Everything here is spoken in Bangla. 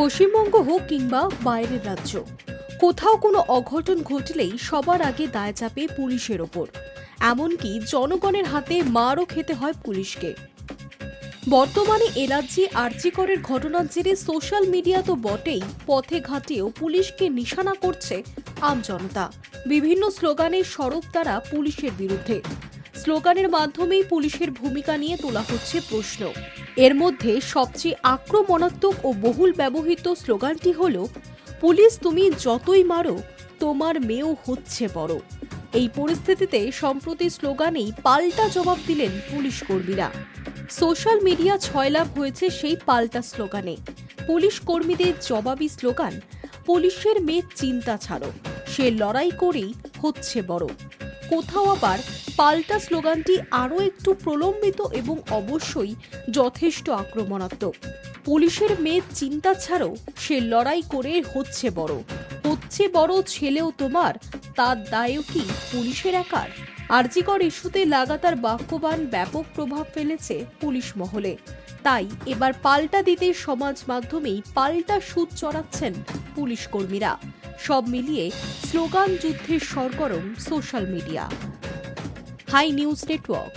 পশ্চিমবঙ্গ হোক কিংবা বাইরের রাজ্য, কোথাও কোনো অঘটন ঘটলেই সবার আগে দায় চাপে পুলিশের ওপর। এমনকি জনগণের হাতে মারও খেতে হয় পুলিশকে। বর্তমানে এলার্জি আর্জিকরের ঘটনার জেরে সোশ্যাল মিডিয়া তো বটেই, পথে ঘাটেও পুলিশকে নিশানা করছে আমজনতা বিভিন্ন স্লোগানে সরব তারা পুলিশের বিরুদ্ধে। স্লোগানের মাধ্যমেই পুলিশের ভূমিকা নিয়ে তোলা হচ্ছে প্রশ্ন। এর মধ্যে সবচেয়ে আক্রমণাত্মক ও বহুল ব্যবহৃত স্লোগানটি হল, পুলিশ তুমি যতই মারো, তোমার মেয়েও হচ্ছে বড়। এই পরিস্থিতিতে সম্প্রতি স্লোগানেই পাল্টা জবাব দিলেন পুলিশ কর্মীরা। সোশ্যাল মিডিয়া ছয়লাভ হয়েছে সেই পাল্টা স্লোগানে। পুলিশ কর্মীদের জবাবি স্লোগান, পুলিশের মেয়ে চিন্তা ছাড়ো, সে লড়াই করেই হচ্ছে বড়। কোথাও আবার পাল্টা স্লোগানটি আরও একটু প্রলম্বিত এবং অবশ্যই যথেষ্ট আক্রমণাত্মক। পুলিশের মেয়ের চিন্তা ছাড়াও সে লড়াই করে হচ্ছে বড়। হচ্ছে বড় ছেলেও তোমার তার দায়ও কি পুলিশের একার? আরজিকর ইস্যুতে লাগাতার বাক্যবান ব্যাপক প্রভাব ফেলেছে পুলিশ মহলে। তাই এবার পাল্টা দিতে সমাজ মাধ্যমেই পাল্টা সুদ চড়াচ্ছেন পুলিশ কর্মীরা। সব মিলিয়ে স্লোগান যুদ্ধের সরগরম social media. High news network.